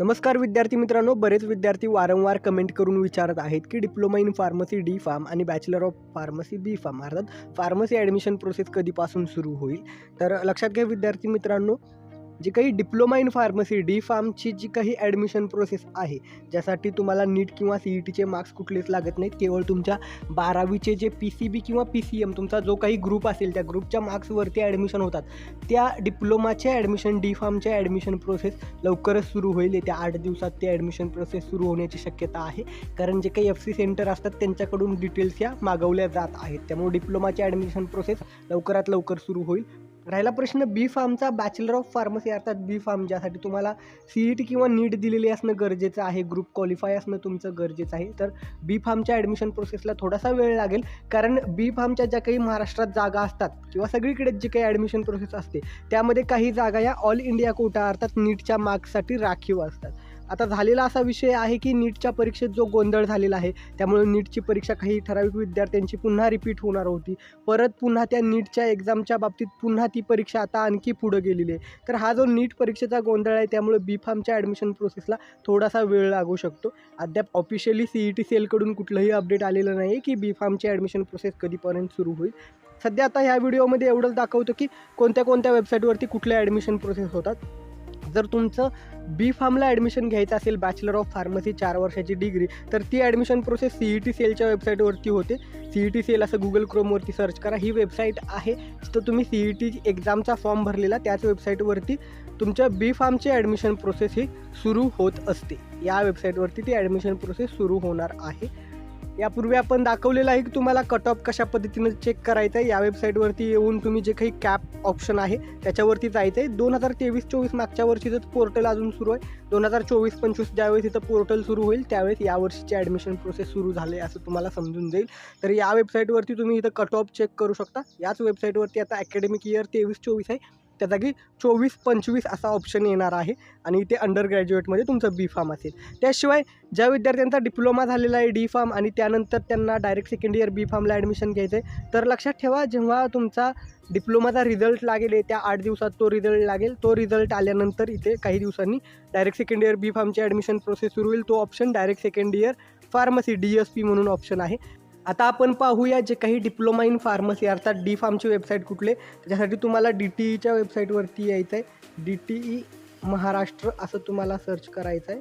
नमस्कार विद्यार्थी मित्रांनो बरेच विद्यार्थी वारंवार कमेंट करून विचारत आहेत की diploma in pharmacy D pharm आणि bachelor of pharmacy B pharm अर्थात फार्मसी ॲडमिशन प्रोसेस कधीपासून सुरू होईल? तर लक्षात घ्या विद्यार्थी मित्रांनो जी काही डिप्लोमा इन फार्मसी डी फार्मची जी काही ॲडमिशन प्रोसेस आहे ज्यासाठी तुम्हाला नीट किंवा सी ई टीचे मार्क्स कुठलेच लागत नाहीत केवळ तुमच्या बारावीचे जे पी सी बी किंवा पी सी एम तुमचा जो काही ग्रुप असेल त्या ग्रुपच्या मार्क्सवरती ॲडमिशन होतात. त्या डिप्लोमाच्या ॲडमिशन डी फार्मच्या ॲडमिशन प्रोसेस लवकरच सुरू होईल. येत्या आठ दिवसात ते ॲडमिशन प्रोसेस सुरू होण्याची शक्यता आहे. कारण जे काही एफ सी सेंटर असतात त्यांच्याकडून डिटेल्स या मागवल्या जात आहेत. त्यामुळे डिप्लोमाची ॲडमिशन प्रोसेस लवकरात लवकर सुरू होईल. राहिला प्रश्न बी फार्मचा बॅचलर ऑफ फार्मसी अर्थात बी फार्म ज्यासाठी तुम्हाला सी ई टी किंवा नीट दिलेली असणं गरजेचं आहे ग्रुप क्वालिफाय असणं तुमचं गरजेचं आहे. तर बी फार्मच्या ॲडमिशन प्रोसेसला थोडासा वेळ लागेल. कारण बी फार्मच्या ज्या काही महाराष्ट्रात जागा असतात किंवा सगळीकडे जी काही ॲडमिशन प्रोसेस असते त्यामध्ये काही जागा या ऑल इंडिया कोटा अर्थात नीटच्या मार्क्ससाठी राखीव असतात. आता झालेला असा विषय आहे की नीटच्या परीक्षेत जो गोंधळ झालेला आहे त्यामुळे नीटची परीक्षा काही ठराविक विद्यार्थ्यांची पुन्हा रिपीट होणार होती. परत पुन्हा त्या नीटच्या एक्झामच्या बाबतीत पुन्हा ती परीक्षा आता आणखी पुढं गेलेली आहे. तर हा जो नीट परीक्षेचा गोंधळ आहे त्यामुळे बी फार्मच्या ॲडमिशन प्रोसेसला थोडासा वेळ लागू शकतो. अद्याप ऑफिशियली सी ई टी सेलकडून कुठलंही अपडेट आलेलं नाही आहे की बी फार्मची ॲडमिशन प्रोसेस कधीपर्यंत सुरू होईल. सध्या आता ह्या व्हिडिओमध्ये एवढंच दाखवतो की कोणत्या कोणत्या वेबसाईटवरती कुठल्या ॲडमिशन प्रोसेस होतात. जर तुमचं बी फार्मला ॲडमिशन घ्यायचं असेल बॅचलर ऑफ फार्मसी चार वर्षाची डिग्री तर ती admission process C E T सेलच्या वेबसाईटवरती होते. सी ई टी सेल असं गुगल क्रोमवरती सर्च करा. ही वेबसाईट आहे. तिथं तुम्ही सी ई टी एक्झामचा फॉर्म भरलेला त्याच वेबसाईटवरती तुमच्या बी फार्मची ॲडमिशन प्रोसेस ही सुरू होत असते. या वेबसाईटवरती ती ॲडमिशन प्रोसेस सुरू होणार आहे. यापूर्वी आपण दाखवलेलं आहे की तुम्हाला कट ऑफ कशा पद्धतीनं चेक करायचं आहे. या वेबसाईटवरती येऊन तुम्ही जे काही कॅप ऑप्शन आहे त्याच्यावरती जायचं आहे दोन हजार तेवीस चोवीस मागच्या वर्षीचंच पोर्टल अजून सुरू आहे दोन हजार चोवीस पंचवीस ज्यावेळेस इथं पोर्टल सुरू होईल त्यावेळेस यावर्षीची ॲडमिशन प्रोसेस सुरू झाले असं तुम्हाला समजून जाईल. तर या वेबसाईटवरती तुम्ही इथं कट ऑफ चेक करू शकता. याच वेबसाईटवरती आता अकॅडमिक इयर तेवीस चोवीस आहे. त्या जागी चोवीस पंचवीस असा ऑप्शन येणार आहे. आणि इथे अंडर ग्रॅज्युएटमध्ये तुमचं बी फार्म असेल. त्याशिवाय ज्या विद्यार्थ्यांचा डिप्लोमा झालेला आहे डी फार्म आणि त्यानंतर त्यांना डायरेक्ट सेकंड इयर बी फार्मला ॲडमिशन घ्यायचं आहे तर लक्षात ठेवा जेव्हा तुमचा डिप्लोमाचा रिझल्ट लागेल त्या आठ दिवसात तो रिझल्ट लागेल तो रिझल्ट आल्यानंतर इथे काही दिवसांनी डायरेक्ट सेकंड इयर बी फार्मची ॲडमिशन प्रोसेस सुरू होईल. तो option direct second year pharmacy D S P म्हणून ऑप्शन आहे. आता आपण पाहूया जे काही डिप्लोमा इन फार्मसी अर्थात डी फार्मची वेबसाईट कुठले? त्याच्यासाठी तुम्हाला डी टी ईच्या वेबसाईटवरती यायचं आहे डी टी ई महाराष्ट्र असं तुम्हाला सर्च करायचं आहे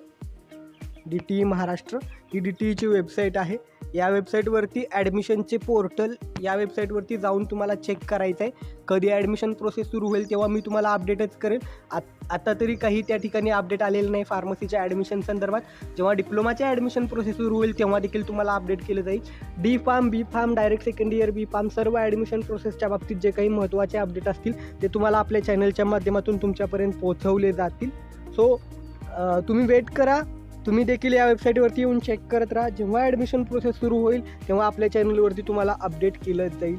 डी टी ई महाराष्ट्र ही डी टी ईची वेबसाईट आहे. या वेबसाईटवरती ॲडमिशनचे पोर्टल या वेबसाईटवरती जाऊन तुम्हाला चेक करायचं आहे कधी ॲडमिशन प्रोसेस सुरू होईल तेव्हा मी तुम्हाला अपडेटच करेन आत आता तरी काही त्या ठिकाणी अपडेट आलेलं नाही फार्मसीच्या ॲडमिशन संदर्भात. जेव्हा डिप्लोमाच्या ॲडमिशन प्रोसेस सुरू होईल तेव्हा देखील तुम्हाला अपडेट केलं जाईल. D pharm B pharm direct second year B pharm सर्व ॲडमिशन प्रोसेसच्या बाबतीत जे काही महत्त्वाचे अपडेट असतील ते तुम्हाला आपल्या चॅनलच्या माध्यमातून तुमच्यापर्यंत पोहोचवले जातील. सो तुम्ही वेट करा. तुम्ही देखील या वेबसाईटवरती येऊन चेक करत राहा. जेव्हा ॲडमिशन प्रोसेस सुरू होईल तेव्हा आपल्या चॅनलवरती तुम्हाला अपडेट केलं जाईल.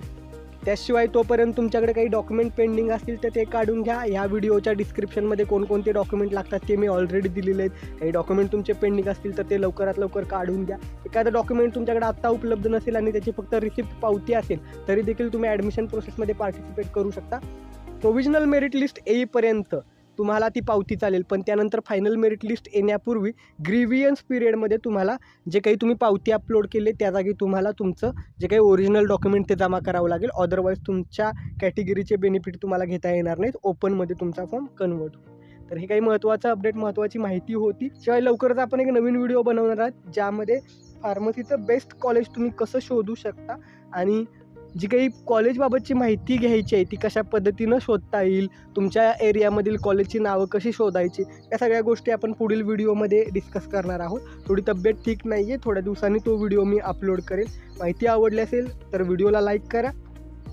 त्याशिवाय तोपर्यंत तुमच्याकडे काही डॉक्युमेंट पेंडिंग असतील तर ते काढून घ्या. या व्हिडिओच्या डिस्क्रिप्शनमध्ये कोणकोणते डॉक्युमेंट लागतात ते मी ऑलरेडी दिलेले आहेत. काही डॉक्युमेंट तुमचे पेंडिंग असतील तर ते लवकरात लवकर काढून घ्या. एखादं डॉक्युमेंट तुमच्याकडे आत्ता उपलब्ध नसेल आणि त्याची फक्त रिसिप्ट पावती असेल तरी देखील तुम्ही ॲडमिशन प्रोसेसमध्ये पार्टिसिपेट करू शकता. प्रोव्हिजनल मेरिट लिस्ट येईपर्यंत तुम्हाला ती पावती चालेल. पण त्यानंतर फायनल मेरिट लिस्ट येण्यापूर्वी ग्रीवियन्स पिरियडमध्ये तुम्हाला जे काही तुम्ही पावती अपलोड केले त्या जागी तुम्हाला तुमचं जे काही ओरिजिनल डॉक्युमेंट ते जमा करावं लागेल. अदरवाईज तुमच्या कॅटेगरीचे बेनिफिट तुम्हाला घेता येणार नाहीत. ओपनमध्ये तुमचा फॉर्म कन्वर्ट तर हे काही महत्त्वाचं अपडेट महत्त्वाची माहिती होती. शिवाय लवकरच आपण एक नवीन व्हिडिओ बनवणार आहात ज्यामध्ये फार्मसीचं बेस्ट कॉलेज तुम्ही कसं शोधू शकता आणि जी काही कॉलेजबाबतची माहिती घ्यायची आहे ती कशा पद्धतीनं शोधता येईल तुमच्या एरियामधील कॉलेजची नावं कशी शोधायची या सगळ्या गोष्टी आपण पुढील व्हिडिओमध्ये डिस्कस करणार आहोत. थोडी तब्येत ठीक नाही आहे थोड्या दिवसांनी तो व्हिडिओ मी अपलोड करेल. माहिती आवडली असेल तर व्हिडिओला लाईक करा.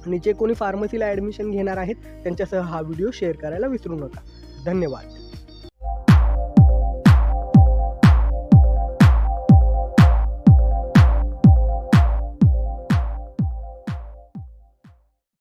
आणि जे कोणी फार्मसीला ॲडमिशन घेणार आहेत त्यांच्यासह हा व्हिडिओ शेअर करायला विसरू नका. धन्यवाद.